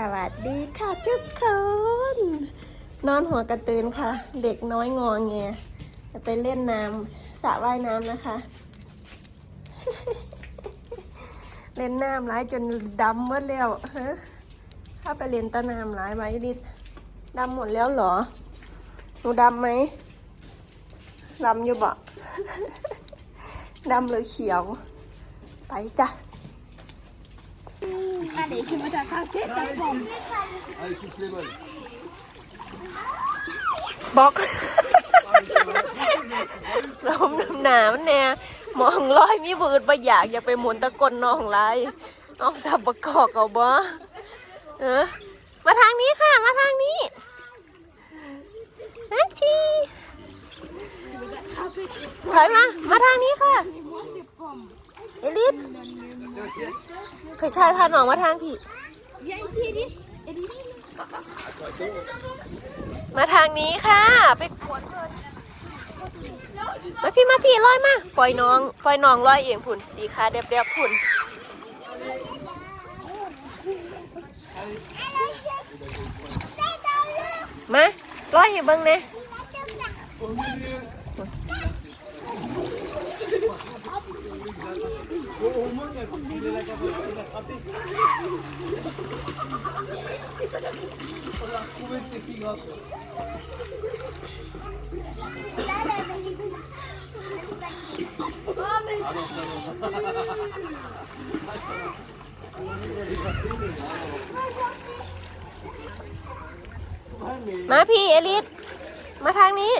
สวัสดีค่ะทุกคน นอนหัวกระตือนค่ะ เด็กน้อยงอแงจะไปเล่นน้ำสระว่ายน้ำนะคะ เล่นน้ำร้ายจนดำหมดแล้วฮะถ้าไปเล่นตะน้ำร้ายไว้ดิดดำหมดแล้วเหรอหนูดำไหมดำอยู่บ่ดำหรือเขียว ไปจ้ะ Allez, je me t'attraper ta pomme. Allez, coupe les balles. บอกลมน้ำหนามันแน่มองลอยมีบืดบ่อยากอยากไปหมุนตะกนน้องไรน้องสับประกอบเอาบ่เออมาทางนี้ค่ะ มาทางนี้นักชีถอยมา มาทางนี้ค่ะ เอลิส ใครๆพาน้องมาทางพี่ Viens ici, Elise. Elise. มาทางนี้ค่ะ ไปกวนเพิ่นมาพี่มาพี่ลอยมา ปล่อยน้อง ปล่อยน้องลอยเองพุ่นดีค่ะเรียบเรียบๆพุ่นมาลอยให้เบิ่งเน่ มาพี่เอลิสมาทางนี้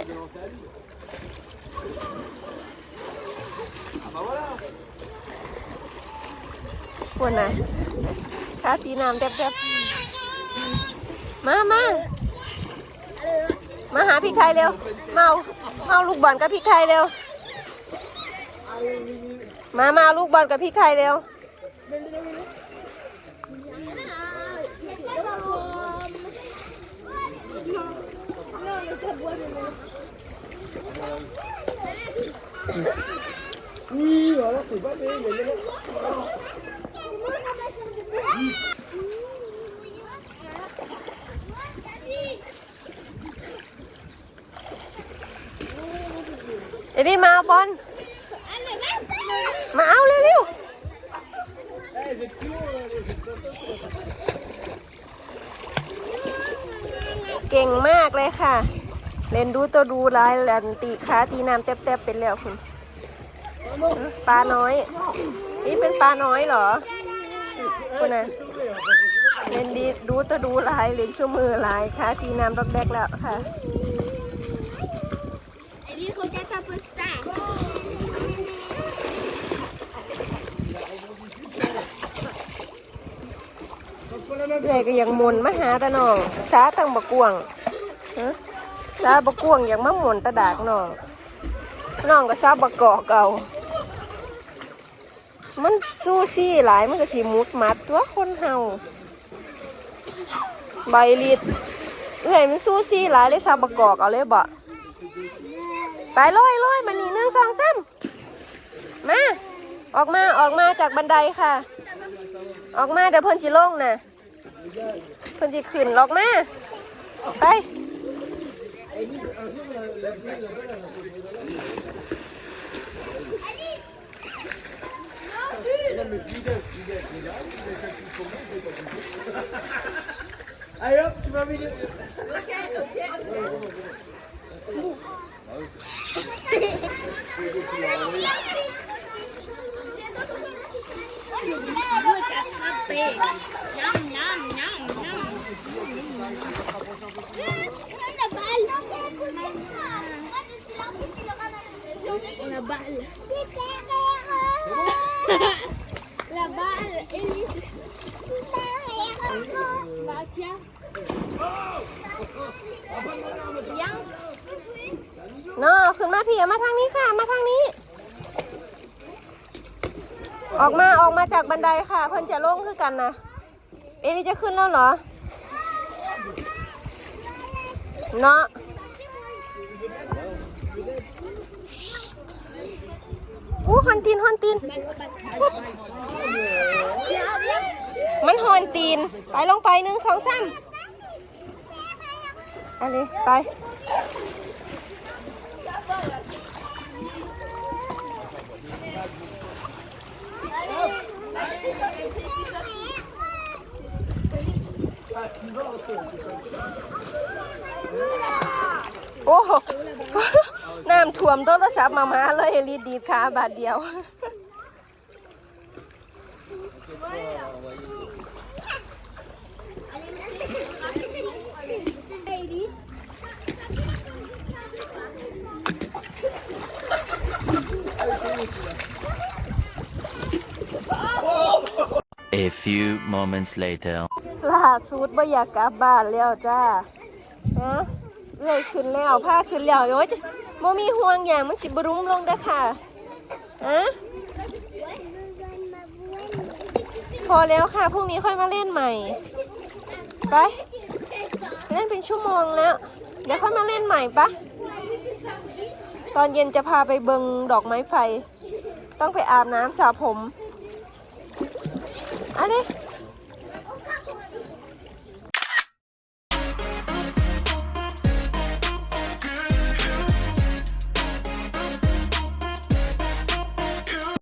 ควรนะขาตีน้ำแทบๆ มามามาหาพี่ไทยเร็ว เมาเมาลูกบอลกับพี่ไทยเร็ว มามาลูกบอลกับพี่ไทยเร็ว Oui, voilà, c'est pas bien. mais il y en a- เอ ลิสมาเอาบอลมาเอาเร็วๆเก่งมากเลยค่ะ เล่นดูตัวดูลายแลนตีขาตีน้ำแทบๆเป็นแล้วคุณปลาน้อย นี่เป็นปลาน้อยเหรอ คุณน่ะเล่นดีดูตัวดูลายเล่นชั่วมือลายขาตีน้ำรอบแรกแล้วค่ะ Elise, regarde un peu ça. เอื่อยก็ยังหมุนมาหาตาน้องสาตังบกวงฮะสาบกวงอย่างมาหมุนตะดากน้องน้องก็ซาบกอกเอา มันสู้ซี่หลายมันก็สีมุดมัดตัวคนเฮาใบลิดเอื่อยมันสู้ซี่หลายเลยซาบกอกเอาเลยบ่ไปลอยลอยมานี่หนึ่งสองสามมาออกมาออกมาจากบันไดค่ะ ออกมาเดี๋ยวเพิ่นสิลงนะเพิ่นสิขึ้นลอกมาไป Líder, Líder, Líder, Aí, ó, que família. Eu quero, eu quero, eu Una bala. Una bala. น้อขึ้นมาพี่มาทางนี้ค่ะ มาทางนี้ ออกมาออกมาจากบันไดค่ะ เพิ่นจะลงคือกันนะเอลิจะขึ้นแล้วเหรอเนาะอู้ฮอนตินฮอนตินมันหอนตีน ไปลงไปหนึ่งสองสาม อันนี้ไป โอ้โหน้ำท่วมโทรศัพท์มามาเลยรีดดีดขาบาทเดียว A few moments later. ล่าสุดบ่อยากกลับบ้านแล้วจ้าฮะเลยขึ้นแล้วผ้าขึ้นแล้วโอ้ยบ่มีห่วงอย่างมันสิบรุ้มลงเด้อค่ะฮะพอแล้วค่ะ พรุ่งนี้ค่อยมาเล่นใหม่ ไป เล่นเป็นชั่วโมงแล้ว เดี๋ยวค่อยมาเล่นใหม่ปะตอนเย็นจะพาไปเบิงดอกไม้ไฟ ต้องไปอาบน้ำสระผม อันนี้